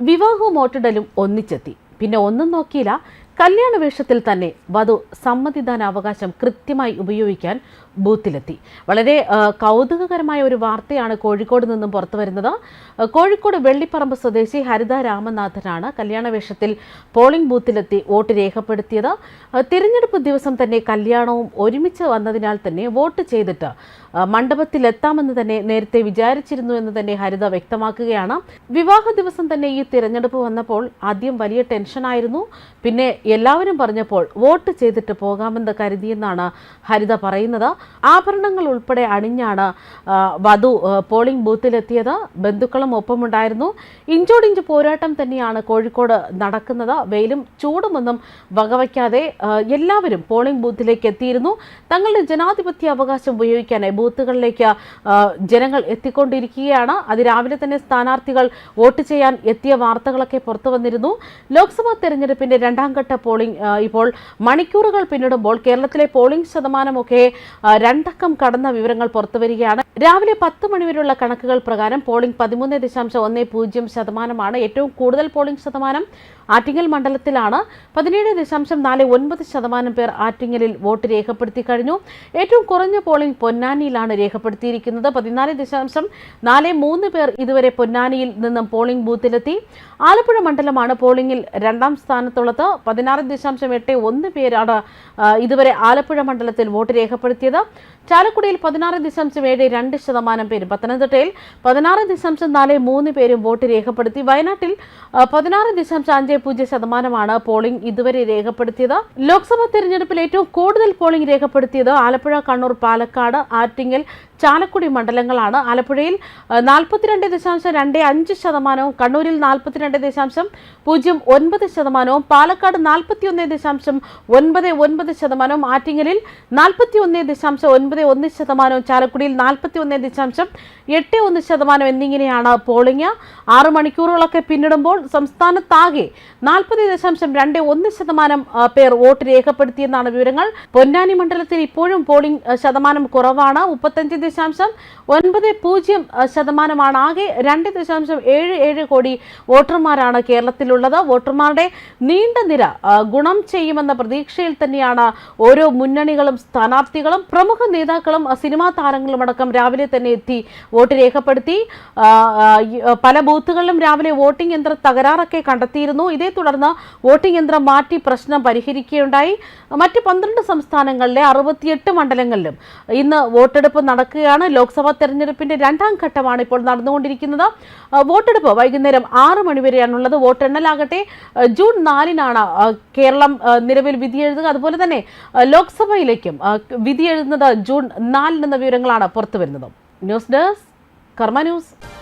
വിവാഹവും വോട്ടിടലും ഒന്നിച്ചെത്തി. പിന്നെ ഒന്നും നോക്കിയില്ല. കല്യാണ വേഷത്തിൽ തന്നെ വധു സമ്മതിദാന അവകാശം കൃത്യമായി ഉപയോഗിക്കാൻ ബൂത്തിലെത്തി. വളരെ കൗതുകകരമായ ഒരു വാർത്തയാണ് കോഴിക്കോട് നിന്നും പുറത്തു വരുന്നത് കോഴിക്കോട് വെള്ളിപ്പറമ്പ് സ്വദേശി ഹരിത രാമനാഥനാണ് കല്യാണ വേഷത്തിൽ പോളിംഗ് ബൂത്തിലെത്തി വോട്ട് രേഖപ്പെടുത്തിയത്. തിരഞ്ഞെടുപ്പ് ദിവസം തന്നെ കല്യാണവും ഒരുമിച്ച് വന്നതിനാൽ തന്നെ വോട്ട് ചെയ്തിട്ട് മണ്ഡപത്തിലെത്താമെന്ന് തന്നെ നേരത്തെ വിചാരിച്ചിരുന്നു എന്ന് തന്നെ ഹരിത വ്യക്തമാക്കുകയാണ്. വിവാഹ ദിവസം തന്നെ ഈ തിരഞ്ഞെടുപ്പ് വന്നപ്പോൾ ആദ്യം വലിയ ടെൻഷനായിരുന്നു. പിന്നെ എല്ലാവരും പറഞ്ഞപ്പോൾ വോട്ട് ചെയ്തിട്ട് പോകാമെന്ന് കരുതിയെന്നാണ് ഹരിത പറയുന്നത്. ആഭരണങ്ങൾ ഉൾപ്പെടെ അണിഞ്ഞാണ് വധു പോളിംഗ് ബൂത്തിലെത്തിയത്. ബന്ധുക്കളും ഒപ്പമുണ്ടായിരുന്നു. ഇഞ്ചോടിഞ്ച് പോരാട്ടം തന്നെയാണ് കോഴിക്കോട് നടക്കുന്നത്. വെയിലും ചൂടുമൊന്നും വകവയ്ക്കാതെ എല്ലാവരും പോളിംഗ് ബൂത്തിലേക്ക് എത്തിയിരുന്നു. തങ്ങളുടെ ജനാധിപത്യ അവകാശം ഉപയോഗിക്കാനായി ബൂത്തുകളിലേക്ക് ജനങ്ങൾ എത്തിക്കൊണ്ടിരിക്കുകയാണ്. അതിരാവിലെ തന്നെ സ്ഥാനാർത്ഥികൾ വോട്ട് ചെയ്യാൻ എത്തിയ വാർത്തകളൊക്കെ പുറത്തു വന്നിരുന്നു. ലോക്സഭാ തെരഞ്ഞെടുപ്പിന്റെ രണ്ടാം ഘട്ട പോളിംഗ് ഇപ്പോൾ മണിക്കൂറുകൾ പിന്നിടുമ്പോൾ കേരളത്തിലെ പോളിംഗ് ശതമാനമൊക്കെ രണ്ടക്കം കടന്ന വിവരങ്ങൾ പുറത്തുവരികയാണ്. രാവിലെ പത്ത് മണിവരെയുള്ള കണക്കുകൾ പ്രകാരം പോളിംഗ് പതിമൂന്ന് ദശാംശം ഒന്ന് പൂജ്യം ശതമാനമാണ്. ഏറ്റവും കൂടുതൽ പോളിംഗ് ശതമാനം ആറ്റിങ്ങൽ മണ്ഡലത്തിലാണ്. പതിനേഴ് ദശാംശം നാല് ഒൻപത് ശതമാനം പേർ ആറ്റിങ്ങലിൽ വോട്ട് രേഖപ്പെടുത്തി കഴിഞ്ഞു. ഏറ്റവും കുറഞ്ഞ പോളിംഗ് പൊന്നാനിയിലാണ് രേഖപ്പെടുത്തിയിരിക്കുന്നത്. പതിനാല് ദശാംശം നാല് മൂന്ന് പേർ ഇതുവരെ പൊന്നാനിയിൽ നിന്നും പോളിംഗ് ബൂത്തിലെത്തി ആലപ്പുഴ മണ്ഡലമാണ് പോളിംഗിൽ രണ്ടാം സ്ഥാനത്തുള്ളത്. പതിനാറ് ദശാംശം എട്ട് ഒന്ന് പേരാണ് ഇതുവരെ ആലപ്പുഴ മണ്ഡലത്തിൽ വോട്ട് രേഖപ്പെടുത്തിയത്. ചാലക്കുടിയിൽ പതിനാറ് ദശാംശം ഏഴ് രണ്ട് ശതമാനം പേരും. പത്തനംതിട്ടയിൽ പതിനാറ് ദശാംശം നാല് മൂന്ന് പേരും വോട്ട് രേഖപ്പെടുത്തി. വയനാട്ടിൽ പതിനാറ് ദശാംശം അഞ്ച് പൂജ്യം ശതമാനമാണ് പോളിംഗ് ഇതുവരെ രേഖപ്പെടുത്തിയത്. ലോക്സഭാ തെരഞ്ഞെടുപ്പിൽ ഏറ്റവും കൂടുതൽ പോളിംഗ് രേഖപ്പെടുത്തിയത് ആലപ്പുഴ കണ്ണൂർ പാലക്കാട് ആറ്റിങ്ങൽ ചാലക്കുടി മണ്ഡലങ്ങളാണ്. ആലപ്പുഴയിൽ നാൽപ്പത്തിരണ്ട് ദശാംശം രണ്ട് അഞ്ച് ശതമാനവും കണ്ണൂരിൽ നാൽപ്പത്തിരണ്ട് ദശാംശം പൂജ്യം ഒൻപത് ശതമാനവും പാലക്കാട് നാൽപ്പത്തിയൊന്ന് ദശാംശം ഒൻപത് ഒൻപത് ശതമാനവും ആറ്റിങ്ങലിൽ നാൽപ്പത്തി ഒന്ന് ദശാംശം ഒൻപത് ഒന്ന് ശതമാനവും ചാലക്കുടിയിൽ നാൽപ്പത്തി ഒന്ന് ദശാംശം എട്ട് ഒന്ന് ശതമാനം എന്നിങ്ങനെയാണ് പോളിംഗ്. ആറ് മണിക്കൂറുകളൊക്കെ പിന്നിടുമ്പോൾ സംസ്ഥാനത്താകെ നാൽപ്പത് ദശാംശം രണ്ട് ഒന്ന് ശതമാനം പേർ വോട്ട് രേഖപ്പെടുത്തിയെന്നാണ് വിവരങ്ങൾ. പൊന്നാനി മണ്ഡലത്തിൽ ഇപ്പോഴും പോളിംഗ് ശതമാനം കുറവാണ്. മുപ്പത്തഞ്ച് ദശാംശം ഒൻപത് പൂജ്യം ശതമാനമാണ്. ആകെ രണ്ട് ദശാംശം ഏഴ് ഏഴ് കോടി വോട്ടർമാരാണ് കേരളത്തിലുള്ളത്. വോട്ടർമാരുടെ നീണ്ട നിര ഗുണം ചെയ്യുമെന്ന പ്രതീക്ഷയിൽ തന്നെയാണ് ഓരോ മുന്നണികളും സ്ഥാനാർത്ഥികളും പ്രമുഖ നേതാക്കളും സിനിമാ താരങ്ങളും അടക്കം രാവിലെ തന്നെ എത്തി വോട്ട് രേഖപ്പെടുത്തി. പല ബൂത്തുകളിലും രാവിലെ വോട്ടിംഗ് യന്ത്ര തകരാറൊക്കെ കണ്ടെത്തിയിരുന്നു. ഇതേ തുടർന്ന് വോട്ടിംഗ് യന്ത്രം മാറ്റി പ്രശ്നം പരിഹരിക്കുകയുണ്ടായി. മറ്റ് പന്ത്രണ്ട് സംസ്ഥാനങ്ങളിലെ അറുപത്തിയെട്ട് മണ്ഡലങ്ങളിലും ഇന്ന് വോട്ടെടുപ്പ് നടക്കുകയാണ് ലോക്സഭാ തെരഞ്ഞെടുപ്പിന്റെ രണ്ടാം ഘട്ടമാണ് ഇപ്പോൾ നടന്നുകൊണ്ടിരിക്കുന്നത്. വോട്ടെടുപ്പ് വൈകുന്നേരം ആറ് മണിവരെയാണുള്ളത് വോട്ടെണ്ണലാകട്ടെ ജൂൺ നാലിനാണ് കേരളം നിലവിൽ വിധിയെഴുതുക അതുപോലെ തന്നെ ലോക്സഭയിലേക്കും വിധിയെഴുതുന്നത് ജൂൺ നാലിനെന്ന വിവരങ്ങളാണ് പുറത്തു വരുന്നത് ന്യൂസ് ഡെസ്ക് കർമ്മ ന്യൂസ്.